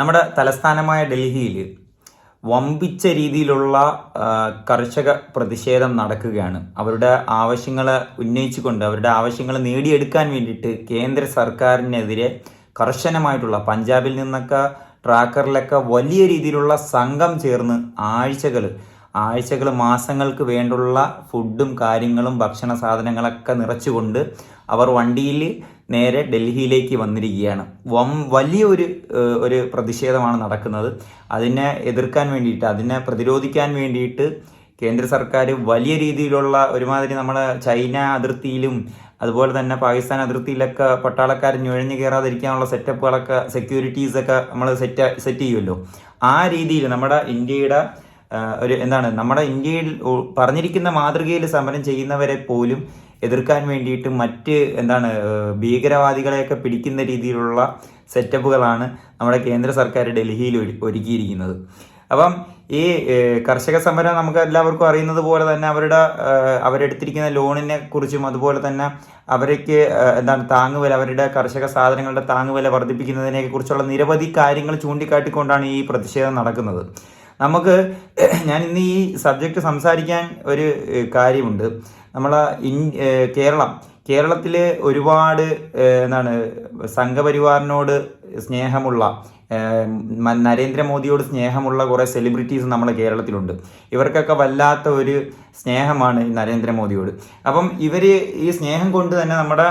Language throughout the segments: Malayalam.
നമ്മുടെ തലസ്ഥാനമായ ഡൽഹിയിൽ വമ്പിച്ച രീതിയിലുള്ള കർഷക പ്രതിഷേധം നടക്കുകയാണ്. അവരുടെ ആവശ്യങ്ങൾ ഉന്നയിച്ചുകൊണ്ട് അവരുടെ ആവശ്യങ്ങൾ നേടിയെടുക്കാൻ വേണ്ടിയിട്ട് കേന്ദ്ര സർക്കാരിനെതിരെ കർശനമായിട്ടുള്ള പഞ്ചാബിൽ നിന്നൊക്കെ ട്രാക്കറിലൊക്കെ വലിയ രീതിയിലുള്ള സംഘം ചേർന്ന് ആഴ്ചകൾ ആഴ്ചകൾ മാസങ്ങൾക്ക് വേണ്ടുള്ള ഫുഡും കാര്യങ്ങളും ഭക്ഷണ സാധനങ്ങളൊക്കെ നിറച്ചുകൊണ്ട് അവർ വണ്ടിയിൽ നേരെ ഡൽഹിയിലേക്ക് വന്നിരിക്കുകയാണ്. വം വലിയൊരു ഒരു പ്രതിഷേധമാണ് നടക്കുന്നത്. അതിനെ എതിർക്കാൻ വേണ്ടിയിട്ട് അതിനെ പ്രതിരോധിക്കാൻ വേണ്ടിയിട്ട് കേന്ദ്ര സർക്കാർ വലിയ രീതിയിലുള്ള ഒരുമാതിരി നമ്മുടെ ചൈന അതിർത്തിയിലും അതുപോലെ തന്നെ പാകിസ്ഥാൻ അതിർത്തിയിലൊക്കെ പട്ടാളക്കാർ നുഴഞ്ഞു കയറാതിരിക്കാനുള്ള സെറ്റപ്പുകളൊക്കെ സെക്യൂരിറ്റീസൊക്കെ നമ്മൾ സെറ്റ് സെറ്റ് ചെയ്യുമല്ലോ. ആ രീതിയിൽ നമ്മുടെ ഇന്ത്യയുടെ ഒരു എന്താണ് നമ്മുടെ ഇന്ത്യയിൽ പറഞ്ഞിരിക്കുന്ന മാതൃകയിൽ സമരം ചെയ്യുന്നവരെ പോലും എതിർക്കാൻ വേണ്ടിയിട്ട് മറ്റ് എന്താണ് ഭീകരവാദികളെയൊക്കെ പിടിക്കുന്ന രീതിയിലുള്ള സെറ്റപ്പുകളാണ് നമ്മുടെ കേന്ദ്ര സർക്കാർ ഡൽഹിയിൽ ഒരുക്കിയിരിക്കുന്നത്. അപ്പം ഈ കർഷക സമരം നമുക്ക് എല്ലാവർക്കും അറിയുന്നത് പോലെ തന്നെ അവരുടെ അവരെടുത്തിരിക്കുന്ന ലോണിനെ കുറിച്ചും അതുപോലെ തന്നെ അവർക്ക് എന്താണ് താങ്ങുവില അവരുടെ കർഷക സാധനങ്ങളുടെ താങ്ങുവില വർദ്ധിപ്പിക്കുന്നതിനെ കുറിച്ചുള്ള നിരവധി കാര്യങ്ങൾ ചൂണ്ടിക്കാട്ടിക്കൊണ്ടാണ് ഈ പ്രതിഷേധം നടക്കുന്നത്. നമുക്ക് ഞാൻ ഇന്ന് ഈ സബ്ജക്റ്റ് സംസാരിക്കാൻ ഒരു കാര്യമുണ്ട്. നമ്മളെ ഇൻ കേരളം. കേരളത്തിൽ ഒരുപാട് എന്താണ് സംഘപരിവാറിനോട് സ്നേഹമുള്ള നരേന്ദ്രമോദിയോട് സ്നേഹമുള്ള കുറേ സെലിബ്രിറ്റീസ് നമ്മളെ കേരളത്തിലുണ്ട്. ഇവർക്കൊക്കെ വല്ലാത്ത ഒരു സ്നേഹമാണ് നരേന്ദ്രമോദിയോട്. അപ്പം ഇവർ ഈ സ്നേഹം കൊണ്ട് തന്നെ നമ്മുടെ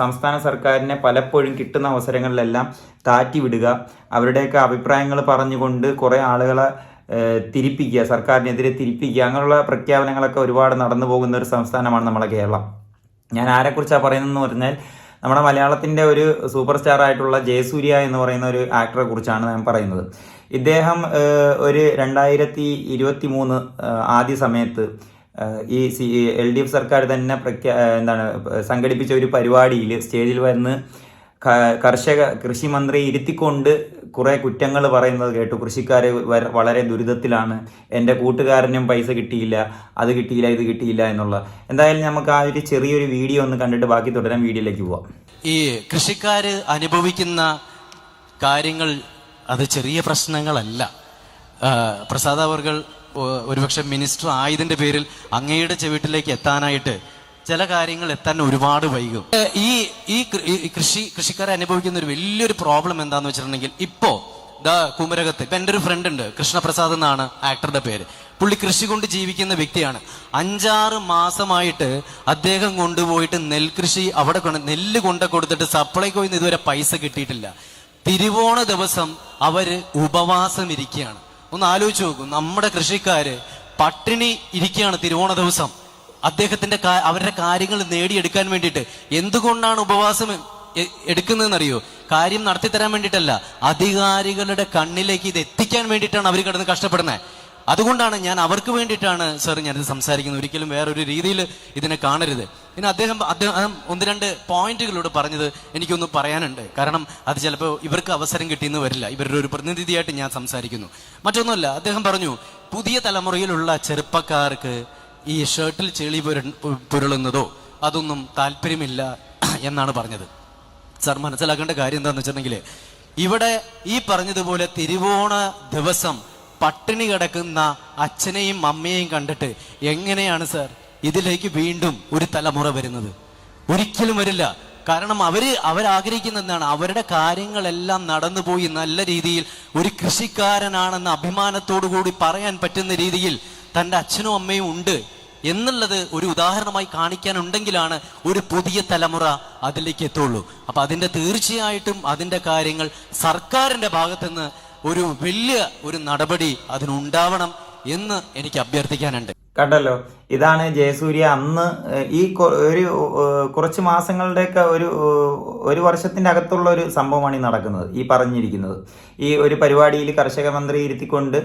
സംസ്ഥാന സർക്കാരിനെ പലപ്പോഴും കിട്ടുന്ന അവസരങ്ങളിലെല്ലാം താറ്റി വിടുക അവരുടെയൊക്കെ അഭിപ്രായങ്ങൾ പറഞ്ഞുകൊണ്ട് കുറേ ആളുകളെ തിരിപ്പിക്കുക സർക്കാരിനെതിരെ തിരിപ്പിക്കുക അങ്ങനെയുള്ള പ്രഖ്യാപനങ്ങളൊക്കെ ഒരുപാട് നടന്നു പോകുന്ന ഒരു സംസ്ഥാനമാണ് നമ്മുടെ കേരളം. ഞാൻ ആരെക്കുറിച്ചാണ് പറയുന്നതെന്ന് പറഞ്ഞാൽ നമ്മുടെ മലയാളത്തിന്റെ ഒരു സൂപ്പർ സ്റ്റാർ ആയിട്ടുള്ള ജയസൂര്യ എന്ന് പറയുന്ന ഒരു ആക്ടറെ കുറിച്ചാണ് ഞാൻ പറയുന്നത്. ഇദ്ദേഹം ഒരു രണ്ടായിരത്തി ഇരുപത്തി മൂന്ന് ആദ്യ സമയത്ത് ഈ സി എൽ ഡി എഫ് സർക്കാർ തന്നെ പ്രഖ്യാ എന്താണ് സംഘടിപ്പിച്ച ഒരു പരിപാടിയിൽ സ്റ്റേജിൽ വന്ന് കർഷക കൃഷി മന്ത്രി ഇരുത്തിക്കൊണ്ട് കുറെ കുറ്റങ്ങൾ പറയുന്നത് കേട്ടു. കൃഷിക്കാർ വളരെ ദുരിതത്തിലാണ്. എന്റെ കൂട്ടുകാരനും പൈസ കിട്ടിയില്ല അത് കിട്ടിയില്ല ഇത് കിട്ടിയില്ല എന്നുള്ള. എന്തായാലും നമുക്ക് ആ ഒരു ചെറിയൊരു വീഡിയോ ഒന്ന് കണ്ടിട്ട് ബാക്കി തുടരാൻ വീഡിയോയിലേക്ക് പോവാം. ഈ കൃഷിക്കാര് അനുഭവിക്കുന്ന കാര്യങ്ങൾ അത് ചെറിയ പ്രശ്നങ്ങളല്ല. പ്രസാദ് അവർകൾ ഒരുപക്ഷെ മിനിസ്റ്റർ ആയതിന്റെ പേരിൽ അങ്ങയുടെ ചെവിട്ടിലേക്ക് എത്താനായിട്ട് ചില കാര്യങ്ങൾ എത്താൻ ഒരുപാട് വൈകും. ഈ ഈ കൃഷി കൃഷിക്കാരെ അനുഭവിക്കുന്ന ഒരു വലിയൊരു പ്രോബ്ലം എന്താന്ന് വെച്ചിട്ടുണ്ടെങ്കിൽ ഇപ്പോ ദാ കുമരകത്ത് ഇപ്പൊ എന്റെ ഒരു ഫ്രണ്ട് ഉണ്ട് കൃഷ്ണപ്രസാദ് എന്നാണ് ആക്ടറുടെ പേര്. പുള്ളി കൃഷി കൊണ്ട് ജീവിക്കുന്ന വ്യക്തിയാണ്. അഞ്ചാറ് മാസമായിട്ട് അദ്ദേഹം കൊണ്ടുപോയിട്ട് നെൽകൃഷി അവിടെ കൊണ്ട് നെല്ല് കൊണ്ട കൊടുത്തിട്ട് സപ്ലൈകോയിൽ നിന്ന് ഇതുവരെ പൈസ കിട്ടിയിട്ടില്ല. തിരുവോണ ദിവസം അവർ ഉപവാസം ഇരിക്കുകയാണ്. ഒന്ന് ആലോചിച്ച് നോക്കൂ നമ്മുടെ കൃഷിക്കാര് പട്ടിണി ഇരിക്കുകയാണ് തിരുവോണ ദിവസം. അദ്ദേഹത്തിന്റെ അവരുടെ കാര്യങ്ങൾ നേടിയെടുക്കാൻ വേണ്ടിയിട്ട് എന്തുകൊണ്ടാണ് ഉപവാസം എടുക്കുന്നതെന്ന് അറിയോ കാര്യം നടത്തി തരാൻ വേണ്ടിയിട്ടല്ല. അധികാരികളുടെ കണ്ണിലേക്ക് ഇത് എത്തിക്കാൻ വേണ്ടിയിട്ടാണ് അവർ കിടന്ന് കഷ്ടപ്പെടുന്നത്. അതുകൊണ്ടാണ് ഞാൻ അവർക്ക് വേണ്ടിയിട്ടാണ് സർ ഞാനിത് സംസാരിക്കുന്നത്. ഒരിക്കലും വേറൊരു രീതിയിൽ ഇതിനെ കാണരുത്. പിന്നെ അദ്ദേഹം അദ്ദേഹം ഒന്ന് രണ്ട് പോയിന്റുകളോട് പറഞ്ഞത് എനിക്കൊന്ന് പറയാനുണ്ട്. കാരണം അത് ചിലപ്പോൾ ഇവർക്ക് അവസരം കിട്ടിയെന്ന് വരില്ല. ഇവരുടെ ഒരു പ്രതിനിധിയായിട്ട് ഞാൻ സംസാരിക്കുന്നു. മറ്റൊന്നുമല്ല അദ്ദേഹം പറഞ്ഞു പുതിയ തലമുറയിലുള്ള ചെറുപ്പക്കാർക്ക് ഈ ഷർട്ടിൽ ചെളി പുര- പുരളുന്നതോ അതൊന്നും താല്പര്യമില്ല എന്നാണ് പറഞ്ഞത്. സാർ മനസ്സിലാക്കേണ്ട കാര്യം എന്താന്ന് വെച്ചിട്ടുണ്ടെങ്കിൽ ഇവിടെ ഈ പറഞ്ഞതുപോലെ തിരുവോണ ദിവസം പട്ടിണി കിടക്കുന്ന അച്ഛനെയും അമ്മയെയും കണ്ടിട്ട് എങ്ങനെയാണ് സർ ഇതിലേക്ക് വീണ്ടും ഒരു തലമുറ വരുന്നത്? ഒരിക്കലും വരില്ല. കാരണം അവർ അവരാഗ്രഹിക്കുന്ന എന്താണ് അവരുടെ കാര്യങ്ങളെല്ലാം നടന്നുപോയി നല്ല രീതിയിൽ ഒരു കൃഷിക്കാരനാണെന്ന അഭിമാനത്തോടു കൂടി പറയാൻ പറ്റുന്ന രീതിയിൽ തന്റെ അച്ഛനും അമ്മയും ഉണ്ട് എന്നുള്ളത് ഒരു ഉദാഹരണമായി കാണിക്കാനുണ്ടെങ്കിലാണ് ഒരു പുതിയ തലമുറ അതിലേക്ക് എത്തുള്ളൂ. അപ്പൊ അതിന്റെ തീർച്ചയായിട്ടും അതിന്റെ കാര്യങ്ങൾ സർക്കാരിന്റെ ഭാഗത്തുനിന്ന് ഒരു വലിയ ഒരു നടപടി അതിനുണ്ടാവണം എന്ന് എനിക്ക് അഭ്യർത്ഥിക്കാനുണ്ട്. കണ്ടല്ലോ ഇതാണ് ജയസൂര്യ അന്ന് ഈ ഒരു കുറച്ച് മാസങ്ങളുടെയൊക്കെ ഒരു ഒരു വർഷത്തിന്റെ അകത്തുള്ള ഒരു സംഭവമാണ് ഈ നടക്കുന്നത് ഈ പറഞ്ഞിരിക്കുന്നത്. ഈ ഒരു പരിപാടിയിൽ കർഷക മന്ത്രി ഇരുത്തിക്കൊണ്ട്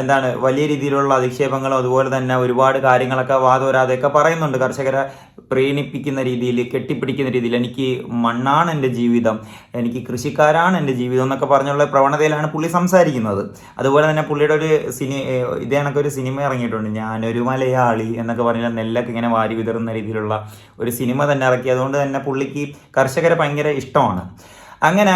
എന്താണ് വലിയ രീതിയിലുള്ള അധിക്ഷേപങ്ങളും അതുപോലെ തന്നെ ഒരുപാട് കാര്യങ്ങളൊക്കെ വാദോരാതെയൊക്കെ പറയുന്നുണ്ട്. കർഷകരെ പ്രീണിപ്പിക്കുന്ന രീതിയിൽ കെട്ടിപ്പിടിക്കുന്ന രീതിയിൽ എനിക്ക് മണ്ണാണ് എന്റെ ജീവിതം എനിക്ക് കൃഷിക്കാരാണ് എന്റെ ജീവിതം എന്നൊക്കെ പറഞ്ഞുള്ള പ്രവണതയിലാണ് പുള്ളി സംസാരിക്കുന്നത്. അതുപോലെ തന്നെ പുള്ളിയുടെ ഒരു സിനി ഇതേ കണക്ക് ഒരു സിനിമ ഇറങ്ങിയിട്ടുണ്ട്. ഞാനൊരു മലയാളി എന്നൊക്കെ പറഞ്ഞാൽ നെല്ലൊക്കെ ഇങ്ങനെ വാരി വിതറുന്ന രീതിയിലുള്ള ഒരു സിനിമ തന്നെ ഇറക്കി. അതുകൊണ്ട് തന്നെ പുള്ളിക്ക് കർഷകരെ ഭയങ്കര ഇഷ്ടമാണ്. അങ്ങനെ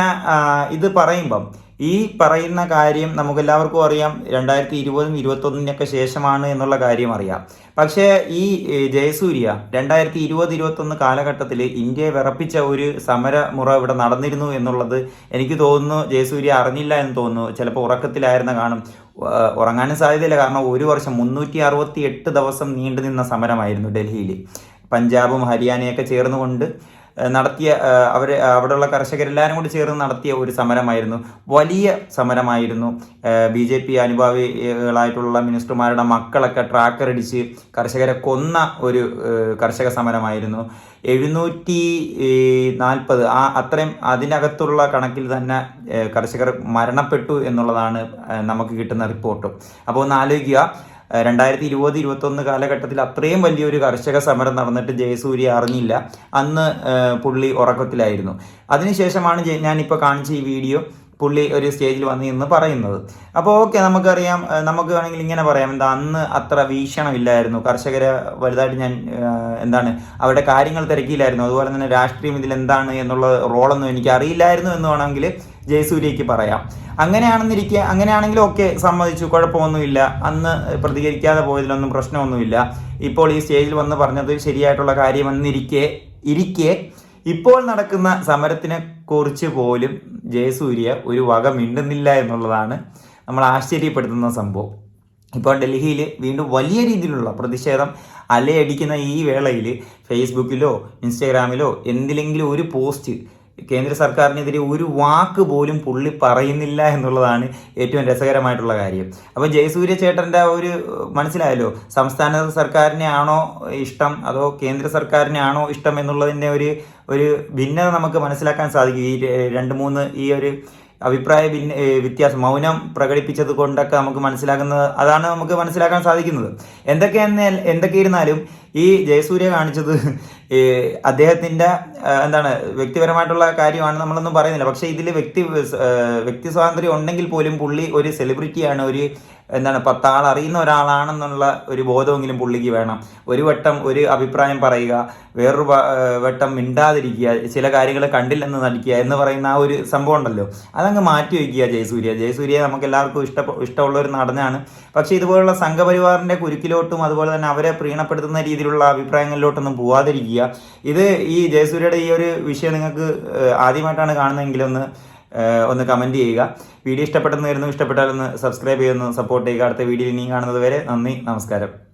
ഇത് പറയുമ്പം ഈ പറയുന്ന കാര്യം നമുക്കെല്ലാവർക്കും അറിയാം. രണ്ടായിരത്തി ഇരുപതും ഇരുപത്തൊന്നിനൊക്കെ ശേഷമാണ് എന്നുള്ള കാര്യം അറിയാം. പക്ഷേ ഈ ജയസൂര്യ രണ്ടായിരത്തി ഇരുപത് ഇരുപത്തൊന്ന് കാലഘട്ടത്തിൽ ഇന്ത്യയെ വിറപ്പിച്ച ഒരു സമരമുറ ഇവിടെ നടന്നിരുന്നു എന്നുള്ളത് എനിക്ക് തോന്നുന്നു. ജയസൂര്യ അറിഞ്ഞില്ല എന്ന് തോന്നുന്നു. ചിലപ്പോൾ ഉറക്കത്തിലായിരുന്ന കാണും. ഉറങ്ങാനും സാധ്യതയില്ല. കാരണം ഒരു വർഷം മുന്നൂറ്റി അറുപത്തി എട്ട് ദിവസം നീണ്ടു നിന്ന സമരമായിരുന്നു ഡൽഹിയിൽ. പഞ്ചാബും ഹരിയാനയൊക്കെ ചേർന്നുകൊണ്ട് നടത്തിയ അവർ അവിടെയുള്ള കർഷകരെല്ലാവരും കൂടി ചേർന്ന് നടത്തിയ ഒരു സമരമായിരുന്നു. വലിയ സമരമായിരുന്നു. ബി ജെ പി അനുഭാവികളായിട്ടുള്ള മിനിസ്റ്റർമാരുടെ മക്കളൊക്കെ ട്രാക്കർ അടിച്ച് കർഷകരെ കൊന്ന ഒരു കർഷക സമരമായിരുന്നു. എഴുന്നൂറ്റി നാൽപ്പത് ആ അത്രയും അതിനകത്തുള്ള കണക്കിൽ തന്നെ കർഷകർ മരണപ്പെട്ടു എന്നുള്ളതാണ് നമുക്ക് കിട്ടുന്ന റിപ്പോർട്ട്. അപ്പോൾ ഒന്ന് ആലോചിക്കുക രണ്ടായിരത്തി ഇരുപത് ഇരുപത്തൊന്ന് കാലഘട്ടത്തിൽ അത്രയും വലിയൊരു കർഷക സമരം നടന്നിട്ട് ജയസൂര്യ അറിഞ്ഞില്ല. അന്ന് പുള്ളി ഉറക്കത്തിലായിരുന്നു. അതിനുശേഷമാണ് ഞാനിപ്പോൾ കാണിച്ച ഈ വീഡിയോ പുള്ളി ഒരു സ്റ്റേജിൽ വന്ന് എന്ന് പറയുന്നത്. അപ്പോൾ ഓക്കെ നമുക്കറിയാം. നമുക്ക് വേണമെങ്കിൽ ഇങ്ങനെ പറയാം. എന്താ അന്ന് അത്ര വീക്ഷണമില്ലായിരുന്നു. കർഷകരെ വലുതായിട്ട് ഞാൻ എന്താണ് അവരുടെ കാര്യങ്ങൾ തിരക്കിയില്ലായിരുന്നു. അതുപോലെ തന്നെ രാഷ്ട്രീയം ഇതിൽ എന്താണ് എന്നുള്ള റോളൊന്നും എനിക്ക് അറിയില്ലായിരുന്നു എന്ന് വേണമെങ്കിൽ ജയസൂര്യയ്ക്ക് പറയാം. അങ്ങനെയാണെന്നിരിക്കെ അങ്ങനെയാണെങ്കിൽ ഓക്കെ സമ്മതിച്ചു കുഴപ്പമൊന്നുമില്ല. അന്ന് പ്രതികരിക്കാതെ പോയതിലൊന്നും പ്രശ്നമൊന്നുമില്ല. ഇപ്പോൾ ഈ സ്റ്റേജിൽ വന്ന് പറഞ്ഞത് ശരിയായിട്ടുള്ള കാര്യമെന്നിരിക്കെ ഇരിക്കെ ഇപ്പോൾ നടക്കുന്ന സമരത്തിനെ കുറിച്ച് പോലും ജയസൂര്യ ഒരു വക മിണ്ടുന്നില്ല എന്നുള്ളതാണ് നമ്മൾ ആശ്ചര്യപ്പെടുത്തുന്ന സംഭവം. ഇപ്പോൾ ഡൽഹിയിൽ വീണ്ടും വലിയ രീതിയിലുള്ള പ്രതിഷേധം അലയടിക്കുന്ന ഈ വേളയിൽ ഫേസ്ബുക്കിലോ ഇൻസ്റ്റാഗ്രാമിലോ എന്തിലെങ്കിലും ഒരു പോസ്റ്റ് കേന്ദ്ര സർക്കാരിനെതിരെ ഒരു വാക്ക് പോലും പുള്ളി പറയുന്നില്ല എന്നുള്ളതാണ് ഏറ്റവും രസകരമായിട്ടുള്ള കാര്യം. അപ്പോൾ ജയസൂര്യ ചേട്ടന്റെ ആ ഒരു മനസ്സിലായല്ലോ? സംസ്ഥാന സർക്കാരിനെ ആണോ ഇഷ്ടം അതോ കേന്ദ്ര സർക്കാരിനെ ആണോ ഇഷ്ടം എന്നുള്ളതിന്റെ ഒരു ഒരു ഭിന്നത നമുക്ക് മനസ്സിലാക്കാൻ സാധിക്കും. ഈ രണ്ട് മൂന്ന് ഈ ഒരു അഭിപ്രായ ഭിന്ന വ്യത്യാസം മൗനം പ്രകടിപ്പിച്ചത് കൊണ്ടൊക്കെ നമുക്ക് മനസ്സിലാക്കുന്നത് അതാണ് നമുക്ക് മനസ്സിലാക്കാൻ സാധിക്കുന്നത്. എന്തൊക്കെയെന്ന് എന്തൊക്കെയിരുന്നാലും ഈ ജയസൂര്യ കാണിച്ചത് അദ്ദേഹത്തിന്റെ എന്താണ് വ്യക്തിപരമായിട്ടുള്ള കാര്യമാണ് നമ്മളൊന്നും പറയുന്നില്ല. പക്ഷേ ഇതിൽ വ്യക്തി വ്യക്തി സ്വാതന്ത്ര്യം ഉണ്ടെങ്കിൽ പോലും പുള്ളി ഒരു സെലിബ്രിറ്റിയാണ് ഒരു എന്താണ് പത്താൾ അറിയുന്ന ഒരാളാണെന്നുള്ള ഒരു ബോധമെങ്കിലും പുള്ളിക്ക് വേണം. ഒരു വട്ടം ഒരു അഭിപ്രായം പറയുക വേറൊരു വട്ടം മിണ്ടാതിരിക്കുക ചില കാര്യങ്ങൾ കണ്ടില്ലെന്ന് നടിക്കുക എന്ന് പറയുന്ന ആ ഒരു സംഭവം ഉണ്ടല്ലോ. അതങ്ങ് മാറ്റി വയ്ക്കുക ജയസൂര്യ. ജയസൂര്യ നമുക്ക് എല്ലാവർക്കും ഇഷ്ട ഇഷ്ടമുള്ള ഒരു നടനാണ്. പക്ഷേ ഇതുപോലുള്ള സംഘപരിവാറിന്റെ കുരുക്കിലോട്ടും അതുപോലെ തന്നെ അവരെ പ്രീണപ്പെടുത്തുന്ന രീതിയിലുള്ള അഭിപ്രായങ്ങളിലോട്ടൊന്നും പോവാതിരിക്കുക. ഇത് ഈ ജയസൂര്യയുടെ ഈ ഒരു വിഷയം നിങ്ങൾക്ക് ആദ്യമായിട്ടാണ് കാണുന്നതെങ്കിൽ ഒന്ന് കമന്റ് ചെയ്യുക. വീഡിയോ ഇഷ്ടപ്പെട്ടെന്ന് വരുന്നു ഇഷ്ടപ്പെട്ടാലൊന്ന് സബ്സ്ക്രൈബ് ചെയ്യുന്നു സപ്പോർട്ട് ചെയ്യുക. അടുത്ത വീഡിയോ ഇനിയും കാണുന്നത് വരെ നന്ദി. നമസ്കാരം.